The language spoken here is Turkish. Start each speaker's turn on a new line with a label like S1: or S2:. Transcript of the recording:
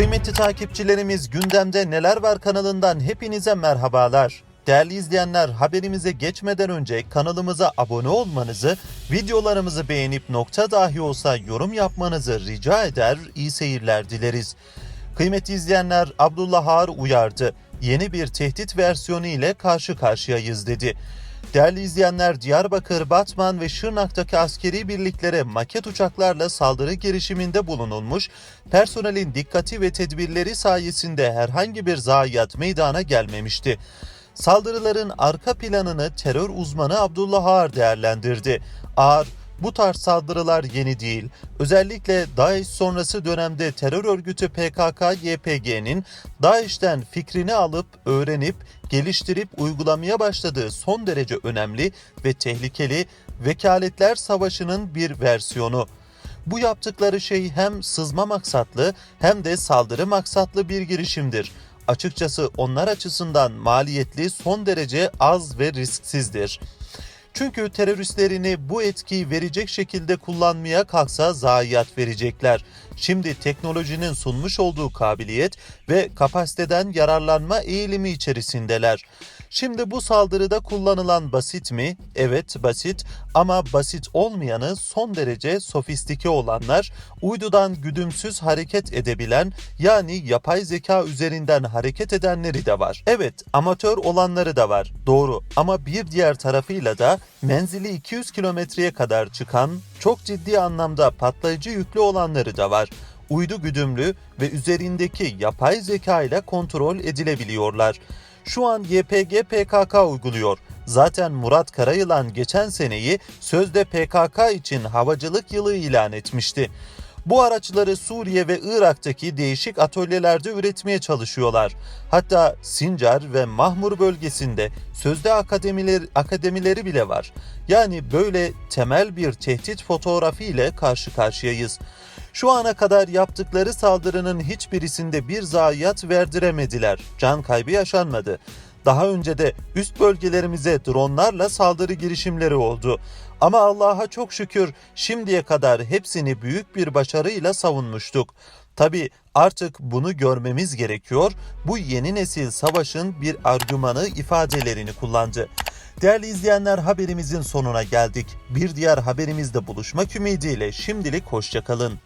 S1: Kıymetli takipçilerimiz gündemde neler var kanalından hepinize merhabalar. Değerli izleyenler haberimize geçmeden önce kanalımıza abone olmanızı, videolarımızı beğenip nokta dahi olsa yorum yapmanızı rica eder, iyi seyirler dileriz. Kıymetli izleyenler Abdullah Ağar uyardı. Yeni bir tehdit versiyonu ile karşı karşıyayız dedi. Değerli izleyenler Diyarbakır, Batman ve Şırnak'taki askeri birliklere maket uçaklarla saldırı girişiminde bulunulmuş, personelin dikkati ve tedbirleri sayesinde herhangi bir zayiat meydana gelmemişti. Saldırıların arka planını terör uzmanı Abdullah Ağar değerlendirdi. Ağar, bu tarz saldırılar yeni değil. Özellikle DAEŞ sonrası dönemde terör örgütü PKK-YPG'nin DAEŞ'ten fikrini alıp, öğrenip, geliştirip uygulamaya başladığı son derece önemli ve tehlikeli vekaletler savaşının bir versiyonu. Bu yaptıkları şey hem sızma maksatlı hem de saldırı maksatlı bir girişimdir. Açıkçası onlar açısından maliyetli son derece az ve risksizdir. Çünkü teröristlerini bu etkiyi verecek şekilde kullanmaya kalksa zayiat verecekler. Şimdi teknolojinin sunmuş olduğu kabiliyet ve kapasiteden yararlanma eğilimi içerisindeler. Şimdi bu saldırıda kullanılan basit mi? Evet basit ama basit olmayanı son derece sofistike olanlar, uydudan güdümsüz hareket edebilen yani yapay zeka üzerinden hareket edenleri de var. Evet amatör olanları da var doğru ama bir diğer tarafıyla da menzili 200 kilometreye kadar çıkan çok ciddi anlamda patlayıcı yüklü olanları da var uydu güdümlü ve üzerindeki yapay zeka ile kontrol edilebiliyorlar. Şu an YPG PKK uyguluyor. Zaten Murat Karayılan geçen seneyi sözde PKK için havacılık yılı ilan etmişti. Bu araçları Suriye ve Irak'taki değişik atölyelerde üretmeye çalışıyorlar. Hatta Sincar ve Mahmur bölgesinde sözde akademileri, akademileri bile var. Yani böyle temel bir tehdit fotoğrafı ile karşı karşıyayız. Şu ana kadar yaptıkları saldırının hiçbirisinde bir zayiat verdiremediler. Can kaybı yaşanmadı. Daha önce de üst bölgelerimize dronlarla saldırı girişimleri oldu. Ama Allah'a çok şükür şimdiye kadar hepsini büyük bir başarıyla savunmuştuk. Tabi artık bunu görmemiz gerekiyor. Bu yeni nesil savaşın bir argümanı ifadelerini kullandı. Değerli izleyenler haberimizin sonuna geldik. Bir diğer haberimizde buluşmak ümidiyle şimdilik hoşçakalın.